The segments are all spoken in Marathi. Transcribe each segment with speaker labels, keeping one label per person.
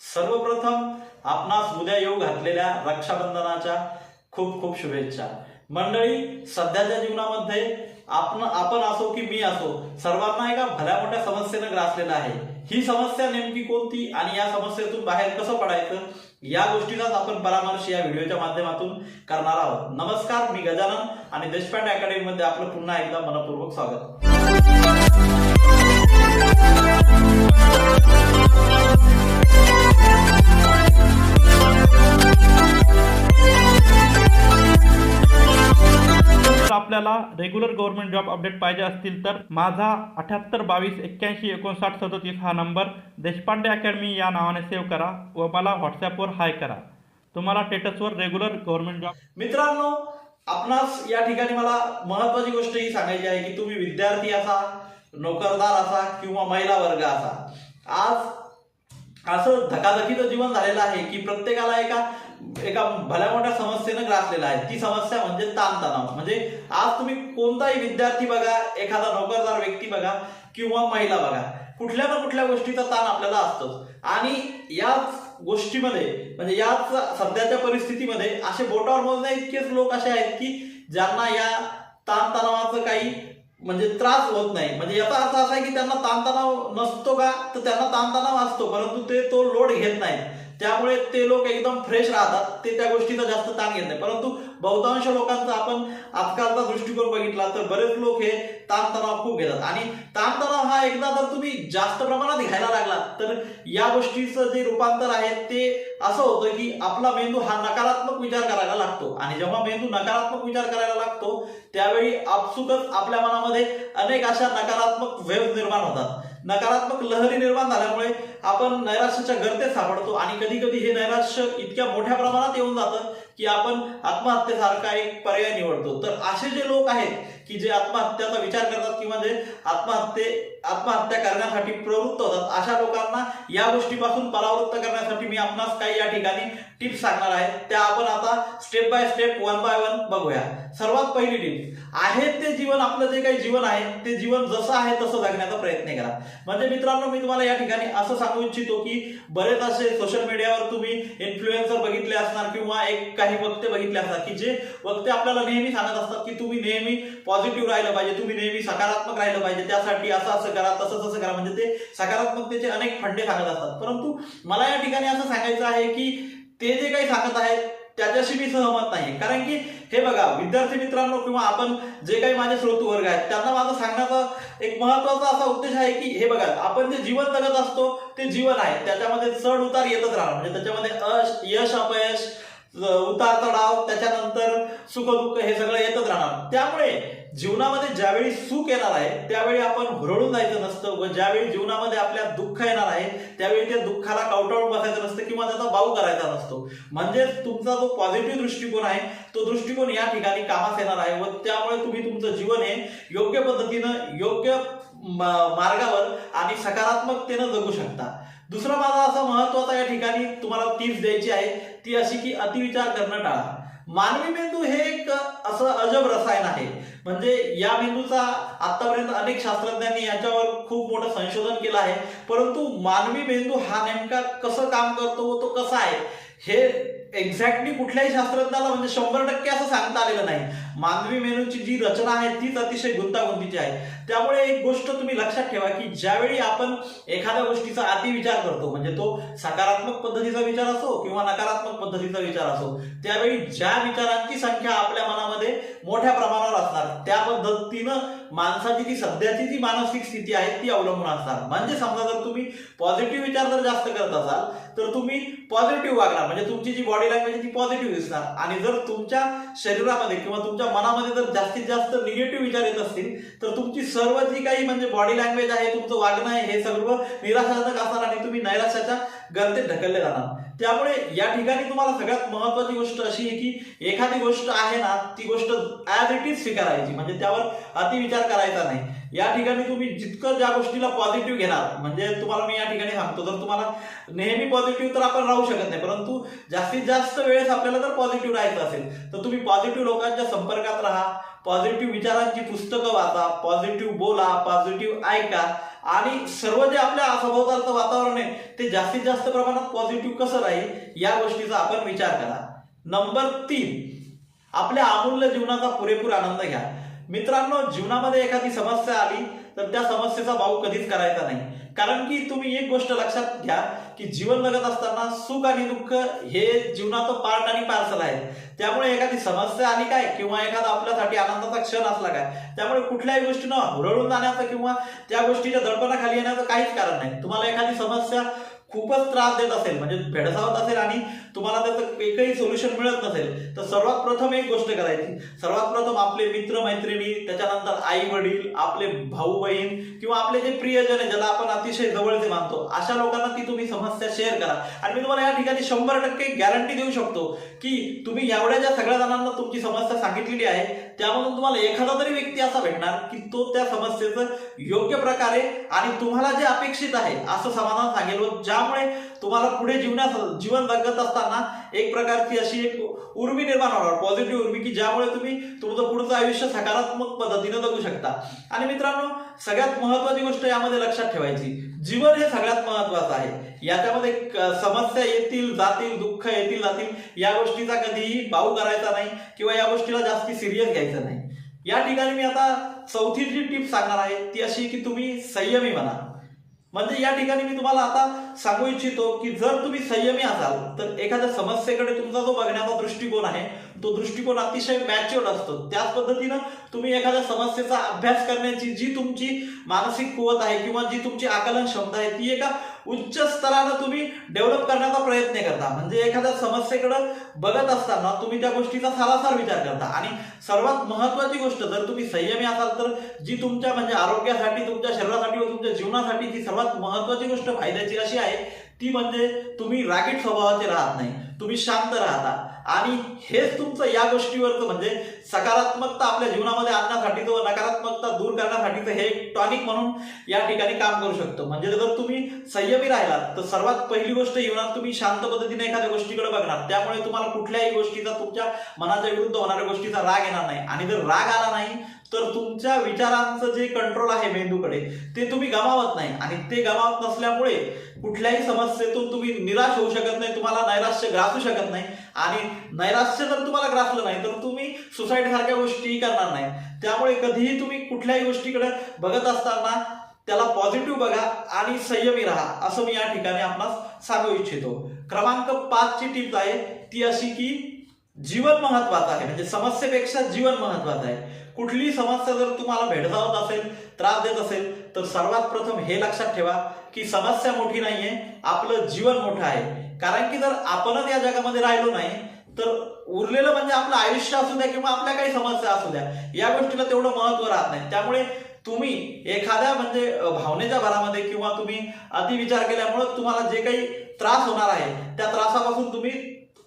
Speaker 1: सर्वप्रथम आपणास उद्या येऊ घातलेल्या रक्षाबंधनाच्या खूप खूप शुभेच्छा. मंडळी सध्याच्या जीवनामध्ये आपण आपण असो की मी असो सर्वांना एका भल्या मोठ्या समस्येनं ग्रासलेलं आहे. ही समस्या नेमकी कोणती आणि या समस्येतून बाहेर कसं पडायचं या गोष्टीचाच आपण परामर्श या व्हिडिओच्या माध्यमातून करणार आहोत. नमस्कार मी गजानन आणि देशपांडे अकॅडमीमध्ये आपलं पुन्हा एकदा मनपूर्वक स्वागत.
Speaker 2: जर आपल्याला रेग्युलर गव्हर्नमेंट जॉब अपडेट पाहिजे असतील तर माझा अठ्याहत्तर बावीस एक्क्याऐंशी एकोणसाठ सदतीस हा नंबर देशपांडे अकॅडमी या नावाने सेव्ह करा व मला व्हॉट्सॲपवर हाय करा. तुम्हाला स्टेटसवर रेग्युलर गव्हर्नमेंट जॉब
Speaker 1: मित्रांनो आपणास या ठिकाणी मला महत्वाची गोष्ट ही सांगायची आहे की तुम्ही विद्यार्थी असा नोकरदार असा किंवा महिला वर्ग असा. आज असं धकाधकीचं जीवन झालेलं आहे की प्रत्येकाला एका एका भल्या मोठ्या समस्येनं ग्रासलेला आहे. ती समस्या म्हणजे ताणतणाव. म्हणजे आज तुम्ही कोणताही विद्यार्थी बघा एखादा नोकरदार व्यक्ती बघा किंवा महिला बघा कुठल्या ना कुठल्या गोष्टीचा ताण आपल्याला असतोच. आणि याच गोष्टीमध्ये म्हणजे याच सध्याच्या परिस्थितीमध्ये असे बोटावर मोजण्या इतकेच लोक असे आहेत की ज्यांना या ताणतणावाचं काही म्हणजे त्रास होत नाही. म्हणजे याचा अर्थ असा आहे की त्यांना ताणतणाव नसतो का? तर त्यांना ताणतणाव असतो परंतु ते तो लोड घेत नाही त्यामुळे ते लोक एकदम फ्रेश राहतात. ते त्या गोष्टीचा जास्त ताण घेत नाही. परंतु बहुतांश लोकांचा आपण आजकालचा दृष्टिकोन बघितला तर बरेच लोक हे ताणतणाव खूप घेतात. आणि ताणतणाव हा एकदा जर तुम्ही जास्त प्रमाणात घ्यायला लागला तर या गोष्टीचं जे रूपांतर आहे ते असं होतं की आपला मेंदू हा नकारात्मक विचार करायला लागतो. आणि जेव्हा मेंदू नकारात्मक विचार करायला लागतो त्यावेळी आपसुकच आपल्या मनामध्ये अनेक अशा नकारात्मक वेव्ह निर्माण होतात. नकारात्मक लहरी निर्माण झाल्यामुळे आपण नैराश्याच्या गर्तेत सापडतो आणि कधी कधी हे नैराश्य इतक्या मोठ्या प्रमाणात येऊन जातं की आपण आत्महत्येसारखा एक पर्याय निवडतो. तर असे जे लोक आहेत की जे आत्महत्याचा विचार करतात किंवा जे आत्महत्ये आत्महत्या करण्यासाठी प्रवृत्त होतात अशा लोकांना या गोष्टीपासून परावृत्त करण्यासाठी मी आपणास काही या ठिकाणी टिप्स सांगणार आहे. त्या आपण आता step by step one by one बघूया. सर्वात पहिली टिप आहे ते जीवन आपलं जे काही जीवन आहे ते जीवन जसं आहे तसं जगण्याचा प्रयत्न करा. म्हणजे मित्रांनो मी तुम्हाला या ठिकाणी असं सांगू इच्छितो की बरेच असे सोशल मीडियावर तुम्ही इन्फ्लुएन्सर बघितले असणार किंवा एक काही वक्ते बघितले असतात की जे वक्ते आपल्याला नेहमी सांगत असतात की तुम्ही नेहमी पॉझिटिव्ह राहिलं पाहिजे तुम्ही नेहमी सकारात्मक राहिलं पाहिजे त्यासाठी असं असं करा तसं तसं करा. म्हणजे ते सकारात्मकतेचे अनेक फंडे सांगत असतात. परंतु मला या ठिकाणी असं सांगायचं आहे की ते जे काही सांगत आहेत त्याच्याशी मी सहमत नाही. कारण की हे बघा विद्यार्थी मित्रांनो किंवा आपण जे काही माझे श्रोत वर्ग आहेत त्यांना माझं सांगण्याचा एक महत्त्वाचा असा उद्देश आहे की हे बघा आपण जे जीवन जगत असतो ते जीवन आहे. त्याच्यामध्ये चढ उतार येतच राहणार. म्हणजे त्याच्यामध्ये अश यश अपयश उतार चढाव त्याच्यानंतर सुख दुःख हे सगळं येतच राहणार. त्यामुळे जीवनामध्ये ज्यावेळी सुख येणार आहे त्यावेळी आपण हुरळून जायचं नसतं व ज्यावेळी जीवनामध्ये आपल्या दुःख येणार आहे त्यावेळी त्या दुःखाला कवटाळून बसायचं नसतं किंवा त्याचा बाऊ करायचा नसतो. म्हणजेच तुमचा जो पॉझिटिव्ह दृष्टिकोन आहे तो दृष्टिकोन या ठिकाणी कामास येणार आहे व त्यामुळे तुम्ही तुमचं जीवन हे योग्य पद्धतीनं योग्य मार्गावर आणि सकारात्मकतेनं जगू शकता. दुसरा माझा असा महत्त्वाचा या ठिकाणी तुम्हाला टिप्स द्यायची आहे ती अशी की अतिविचार करणं टाळा मानवी मेंदू हे एक असं अजब रसायन आहे. म्हणजे या मेंदूचा आतापर्यंत अनेक शास्त्रज्ञांनी याच्यावर खूप मोठं संशोधन केलं आहे. परंतु मानवी मेंदू हा नेमका कसं काम करतो व तो कसा आहे हे एक्झॅक्टली कुठल्याही शास्त्रज्ञाला म्हणजे शंभर टक्के असं सांगता आलेलं नाही. मानवी मेंदूची जी रचना आहे तीच अतिशय गुंतागुंतीची आहे. त्यामुळे एक गोष्ट तुम्ही लक्षात ठेवा की ज्यावेळी आपण एखाद्या गोष्टीचा अतिविचार करतो म्हणजे तो सकारात्मक पद्धतीचा विचार असो किंवा नकारात्मक पद्धतीचा विचार असो त्यावेळी ज्या विचारांची संख्या आपल्या मनामध्ये मोठ्या प्रमाणावर असणार त्या पद्धतीनं माणसाची जी सध्याची जी मानसिक स्थिती आहे ती अवलंबून असणार. म्हणजे समजा जर तुम्ही पॉझिटिव्ह विचार जर जास्त करत असाल तर तुम्ही पॉझिटिव्ह वागणार म्हणजे तुमची जी बॉडी लँग्वेज ती पॉझिटिव्ह दिसणार. आणि जर तुमच्या शरीरामध्ये किंवा तुमच्या मनामध्ये जर जास्तीत जास्त निगेटिव्ह विचार येत असतील तर तुमची सर्व जी काही म्हणजे बॉडी लँग्वेज आहे तुमचं वागणं आहे हे सर्व निराशाजनक असणार आणि तुम्ही नैराश्याच्या गर्दीत ढकलले जाणार. त्यामुळे या ठिकाणी तुम्हाला सगळ्यात महत्वाची गोष्ट अशी आहे की एखादी गोष्ट आहे ना ती गोष्ट ॲज इट इज स्वीकारायची. म्हणजे त्यावर अतिविचार करायचा नाही. या ठिकाणी तुम्ही जितकं ज्या गोष्टीला पॉझिटिव्ह घेणार म्हणजे तुम्हाला मी या ठिकाणी सांगतो जर तुम्हाला नेहमी पॉझिटिव्ह तर आपण राहू शकत नाही परंतु जास्तीत जास्त वेळेस आपल्याला जर पॉझिटिव्ह राहायचं असेल तर तुम्ही पॉझिटिव्ह लोकांच्या संपर्कात राहा पॉझिटिव्ह विचारांची पुस्तकं वाचा पॉझिटिव्ह बोला पॉझिटिव्ह ऐका आणि सर्व जे आपल्या सभोवतालचं वातावरण आहे ते जास्तीत जास्त प्रमाणात पॉझिटिव्ह कसं राहील या गोष्टीचा आपण विचार करा. नंबर तीन आपल्या अमूल्य जीवनाचा पुरेपूर आनंद घ्या. मित्रांनो जीवनामध्ये एखादी समस्या आली तर त्या समस्येचा भाऊ कधीच करायचा नाही. कारण की तुम्ही एक गोष्ट लक्षात घ्या की जीवन जगत असताना सुख आणि दुःख हे जीवनाचं पार्ट आणि पार्सल आहे. त्यामुळे एखादी समस्या आली काय? किंवा एखादा आपल्यासाठी आनंदाचा क्षण असला काय? त्यामुळे कुठल्याही गोष्टीनं हुरळून जाण्याचं किंवा त्या गोष्टीच्या दडपणाखाली येण्याचं काहीच कारण नाही. तुम्हाला एखादी समस्या खूपच त्रास देत असेल म्हणजे भेडसावत असेल आणि तुम्हाला त्याचं एकही सोल्युशन मिळत नसेल तर सर्वात प्रथम एक गोष्ट करायची. सर्वात प्रथम आपले मित्र मैत्रिणी त्याच्यानंतर आई वडील आपले भाऊ बहीण किंवा आपले जे प्रियजन आहे ज्याला आपण अतिशय जवळचे मानतो अशा लोकांना ती तुम्ही समस्या शेअर करा. आणि मी तुम्हाला या ठिकाणी शंभर टक्के गॅरंटी देऊ शकतो की तुम्ही एवढ्या ज्या सगळ्या जणांना तुमची समस्या सांगितलेली आहे त्यामधून तुम्हाला एखादा तरी व्यक्ती असा भेटणार की तो त्या समस्येचं योग्य प्रकारे आणि तुम्हाला जे अपेक्षित आहे असं समाधान सांगेल व ज्यामुळे तुम्हाला पुढे जीवनात जीवन जगत असताना एक प्रकारची अशी एक उर्मी निर्माण होणार पॉझिटिव्ह उर्मी की ज्यामुळे तुम्ही तुमचं पुढचं आयुष्य सकारात्मक पद्धतीने जगू शकता. आणि मित्रांनो सगळ्यात महत्वाची गोष्ट यामध्ये लक्षात ठेवायची. जीवन हे सगळ्यात महत्वाचं आहे. याच्यामध्ये समस्या येतील जातील दुःख येतील जातील या गोष्टीचा कधीही भाऊ करायचा नाही किंवा या गोष्टीला जास्ती सिरियस घ्यायचं नाही. या ठिकाणी मी आता चौथी जी टिप सांगणार आहे. ती अशी की तुम्ही संयमी म्हणा. म्हणजे या ठिकाणी मी तुम्हाला आता सांगू इच्छितो की जर तुम्ही संयमी असाल तर एखाद्या समस्येकडे तुमचा जो बघण्याचा दृष्टिकोन आहे तो दृष्टिकोन अतिशय मॅच्युअर असतो. त्याच पद्धतीनं तुम्ही एखाद्या समस्येचा अभ्यास करण्याची जी तुमची मानसिक कुवत आहे किंवा जी तुमची आकलन क्षमता आहे ती एका उच्च स्तरानं तुम्ही डेव्हलप करण्याचा प्रयत्न करता. म्हणजे एखाद्या समस्येकडे बघत असताना तुम्ही त्या गोष्टीचा सारासार विचार करता. आणि सर्वात महत्वाची गोष्ट जर तुम्ही संयमी असाल तर जी तुमच्या म्हणजे आरोग्यासाठी तुमच्या शरीरासाठी व तुमच्या जीवनासाठी जी सर्वात महत्वाची गोष्ट फायद्याची अशी आहे. ती म्हणजे तुम्ही रागीट स्वभावाचे राहत नाही. तुम्ही शांत राहता. आणि हेच तुमचं या गोष्टीवरचं म्हणजे सकारात्मकता आपल्या जीवनामध्ये आणण्यासाठी व नकारात्मकता दूर करण्यासाठीचं हे एक टॉनिक म्हणून या ठिकाणी काम करू शकतो. म्हणजे जर तुम्ही संयमी राहिलात तर सर्वात पहिली गोष्ट जीवनात तुम्ही शांत पद्धतीने एखाद्या गोष्टीकडे बघणार. त्यामुळे तुम्हाला कुठल्याही गोष्टीचा तुमच्या मनाच्या विरुद्ध होणाऱ्या गोष्टीचा राग येणार नाही. आणि जर राग आला नाही तर तुमच्या विचारांचं जे कंट्रोल आहे मेंदूकडे ते तुम्ही गमावत नाही. आणि ते गमावत नसल्यामुळे कुठल्याही समस्येतून तुम्ही निराश होऊ शकत नाही तुम्हाला नैराश्य ग्रासू शकत नाही. आणि नैराश्य जर तुम्हाला ग्रासलं नाही तर तुम्ही सुसाईड सारख्या गोष्टीही करणार नाही. त्यामुळे कधीही तुम्ही कुठल्याही गोष्टीकडे बघत असताना त्याला पॉझिटिव्ह बघा आणि संयमी राहा असं मी या ठिकाणी आपणास सांगू इच्छितो. क्रमांक पाचची टिप्स आहे ती अशी की जीवन महत्वाचं आहे. म्हणजे समस्येपेक्षा जीवन महत्वाचं आहे. कुठलीही समस्या जर तुम्हाला भेडसावत असेल त्रास देत असेल तर सर्वात प्रथम हे लक्षात ठेवा की समस्या मोठी नाहीये आपलं जीवन मोठं आहे. कारण की जर आपणच या जगामध्ये राहिलो नाही तर उरलेलं म्हणजे आपलं आयुष्य असू द्या किंवा आपल्या काही समस्या असू द्या या गोष्टीला तेवढं महत्त्व राहत नाही. त्यामुळे तुम्ही एखाद्या म्हणजे भावनेच्या भरामध्ये किंवा तुम्ही अतिविचार केल्यामुळे तुम्हाला जे काही त्रास होणार आहे त्या त्रासापासून तुम्ही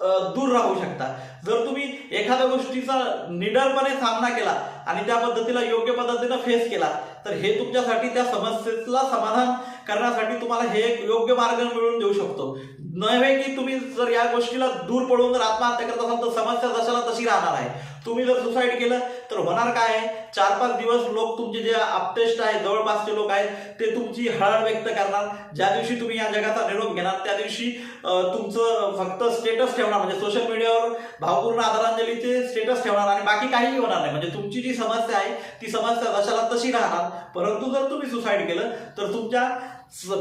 Speaker 1: दूर राहू शकता. जर तुम्ही एखाद्या गोष्टीचा निडरपणे सामना केला आणि त्या पद्धतीला योग्य पद्धतीनं फेस केला. तर हे तुमच्यासाठी त्या समस्येला समाधान करण्यासाठी तुम्हाला हे एक योग्य मार्ग मिळवून देऊ शकतो. नव्हे की तुम्ही जर या गोष्टीला दूर पडून जर आत्महत्या करत असाल तर समस्या जशाला तशी राहणार आहे. तुम्ही जर सुसाईड केलं तर होणार काय आहे? चार पाच दिवस लोक तुमचे जे अपटेस्ट आहे जवळपासचे लोक आहेत ते तुमची हळहळ व्यक्त करणार. ज्या दिवशी तुम्ही या जगाचा निरोप घेणार त्या दिवशी तुमचं फक्त स्टेटस ठेवणार. म्हणजे सोशल मीडियावर भावपूर्ण आदरांजलीचे स्टेटस ठेवणार आणि बाकी काहीही होणार नाही. म्हणजे तुमची जी समस्या आहे ती समस्या कशाला तशी राहणार? परंतु जर तुम्ही सुसाईड केलं तर तुमच्या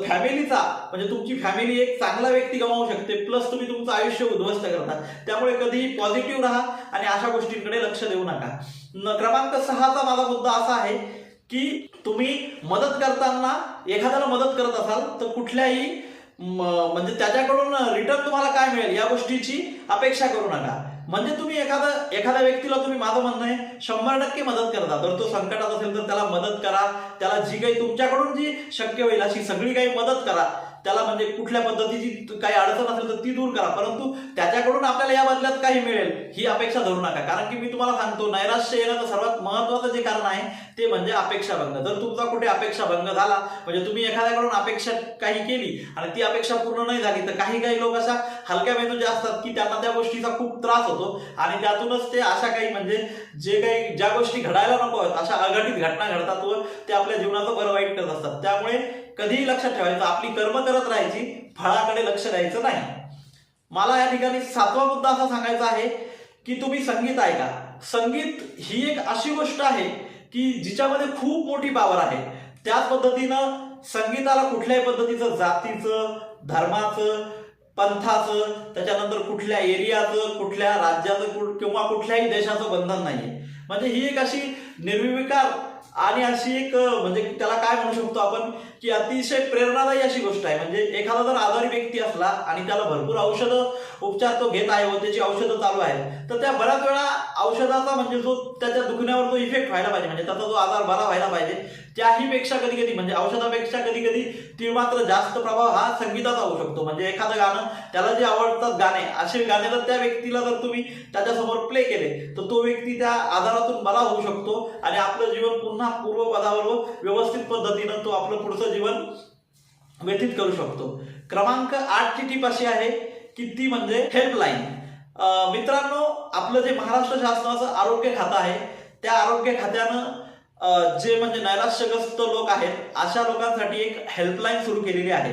Speaker 1: फॅमिलीचा म्हणजे तुमची फॅमिली एक चांगला व्यक्ती गमावू शकते प्लस तुम्ही तुमचं आयुष्य उद्ध्वस्त करता. त्यामुळे कधीही पॉझिटिव्ह राहा आणि अशा गोष्टींकडे लक्ष देऊ नका. क्रमांक सहाचा माझा मुद्दा असा आहे की तुम्ही मदत करताना एखाद्याला मदत करत असाल तर कुठल्याही म्हणजे त्याच्याकडून रिटर्न तुम्हाला काय मिळेल या गोष्टीची अपेक्षा करू नका. म्हणजे तुम्ही एखादा एखाद्या व्यक्तीला तुम्ही माझं म्हणणं आहे शंभर टक्के मदत करता. जर तो संकटात असेल तर त्याला मदत करा. त्याला जी काही तुमच्याकडून जी शक्य होईल अशी सगळी काही मदत करा. त्याला म्हणजे कुठल्या पद्धतीची काही अडचण असेल तर ती दूर करा. परंतु त्याच्याकडून आपल्याला या बदल्यात काही मिळेल ही अपेक्षा धरू नका. कारण की मी तुम्हाला सांगतो नैराश्य येण्याचं सर्वात महत्वाचं जे कारण आहे ते म्हणजे अपेक्षा भंग. जर तुमचा कुठे अपेक्षा भंग झाला म्हणजे तुम्ही एखाद्याकडून अपेक्षा काही केली आणि ती अपेक्षा पूर्ण नाही झाली तर काही काही लोक अशा हलक्या मेंदूचे असतात की त्यांना त्या गोष्टीचा खूप त्रास होतो आणि त्यातूनच ते अशा काही म्हणजे जे काही ज्या गोष्टी घडायला नको आहेत अशा अघटित घटना घडतात व ते आपल्या जीवनाचं बरं वाईट करत असतात. त्यामुळे कधीही लक्षात ठेवायचं आपली कर्म करत राहायची फळाकडे लक्ष द्यायचं नाही. मला या ठिकाणी सातवा मुद्दा असा सांगायचा आहे की तुम्ही संगीत ऐका. संगीत ही एक अशी गोष्ट आहे की जिच्यामध्ये खूप मोठी पावर आहे. त्याच पद्धतीनं संगीताला कुठल्याही पद्धतीचं जातीचं धर्माचं पंथाचं त्याच्यानंतर कुठल्या एरियाचं कुठल्या राज्याचं किंवा कुठल्याही देशाचं बंधन नाहीये. म्हणजे ही एक अशी निर्विकार आणि अशी एक म्हणजे त्याला काय म्हणू शकतो आपण? की अतिशय प्रेरणादायी अशी गोष्ट आहे. म्हणजे एखादा जर आजारी व्यक्ती असला आणि त्याला भरपूर औषधं उपचार तो घेत आहे व त्याची औषधं चालू आहेत तर त्या बऱ्याच वेळा औषधाचा म्हणजे जो त्याच्या दुखण्यावर जो इफेक्ट व्हायला पाहिजे. म्हणजे त्याचा जो आजार बरा व्हायला पाहिजे त्याही पेक्षा कधी कधी म्हणजे औषधापेक्षा कधी कधी ती मात्र जास्त प्रभाव हा संगीताचा होऊ शकतो. म्हणजे एखादं गाणं त्याला जे आवडतात गाणे असे गाणे जर त्या व्यक्तीला जर तुम्ही त्याच्यासमोर प्ले केले तर तो व्यक्ती त्या आजारातून बरा होऊ शकतो आणि आपलं जीवन पुन्हा पूर्वपदावर व व्यवस्थित पद्धतीनं तो आपलं पुढचं जीवन व्यतीत करू शकतो. क्रमांक आठची टीप अशी आहे की ती म्हणजे हेल्पलाईन मित्रांनो आपलं जे महाराष्ट्र शासनाचं आरोग्य खातं आहे त्या आरोग्य खात्यानं जे म्हणजे नैराश्यग्रस्त लोक आहेत अशा लोकांसाठी एक हेल्पलाईन सुरू केलेली आहे.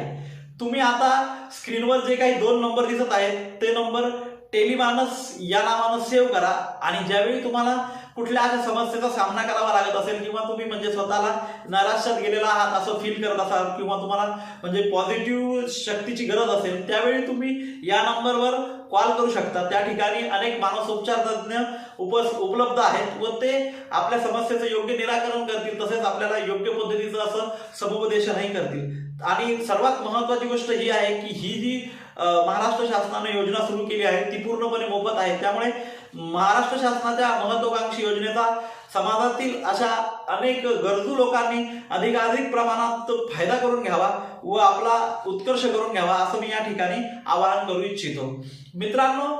Speaker 1: तुम्ही आता स्क्रीनवर जे काही दोन नंबर दिसत आहेत ते नंबर टेलिमानस या नावानं सेव्ह करा आणि ज्यावेळी तुम्हाला कुठल्या अशा समस्येचा सामना करावा लागत असेल किंवा तुम्ही म्हणजे स्वतःला नैराश्यात गेलेला आहात असं फील करत असाल किंवा तुम्हाला म्हणजे पॉझिटिव्ह शक्तीची गरज असेल त्यावेळी तुम्ही या नंबरवर कॉल करू शकता. त्या ठिकाणी अनेक मानसोपचार तज्ज्ञ उप उपलब्ध आहेत व ते आपल्या समस्येचं योग्य निराकरण करतील तसेच आपल्याला योग्य पद्धतीचं असं समुपदेशनही करतील. आणि सर्वात महत्वाची गोष्ट ही आहे की ही जी महाराष्ट्र शासनाने योजना सुरू केली आहे ती पूर्णपणे मोफत आहे. त्यामुळे महाराष्ट्र शासनाच्या महत्वाकांक्षी योजनेचा समाजातील अशा अनेक गरजू लोकांनी अधिकाधिक प्रमाणात फायदा करून घ्यावा व आपला उत्कर्ष करून घ्यावा असं मी या ठिकाणी आवाहन करू इच्छितो. मित्रांनो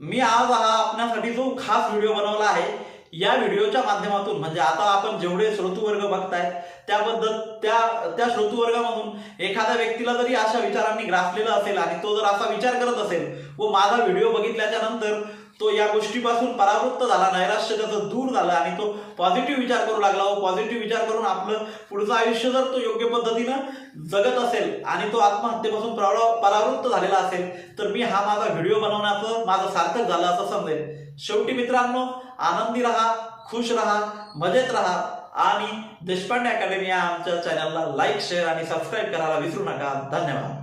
Speaker 1: मी आज हा आपल्यासाठी जो खास व्हिडिओ बनवला आहे या व्हिडिओच्या माध्यमातून म्हणजे आता आपण जेवढे श्रोतूवर्ग बघताय त्याबद्दल त्या त्या श्रोतूवर्गामधून एखाद्या व्यक्तीला जरी अशा विचारांनी ग्रासलेलं असेल आणि तो जर असा विचार करत असेल व माझा व्हिडिओ बघितल्याच्या नंतर तो या गोष्टीपासून परावृत्त झाला नैराश्य त्याचं दूर झालं आणि तो पॉझिटिव्ह विचार करू लागला. हो, व पॉझिटिव्ह विचार करून आपलं पुढचं आयुष्य जर तो योग्य पद्धतीनं जगत असेल आणि तो आत्महत्येपासून परावृत्त झालेला असेल तर मी हा माझा व्हिडिओ बनवण्याचं माझं सार्थक झालं असं समजेल शेवटी मित्रांनो आनंदी राहा खुश राहा मजेत राहा आणि देशपांडे अकॅडमी या आमच्या चॅनलला लाईक शेअर आणि सबस्क्राईब करायला विसरू नका. धन्यवाद.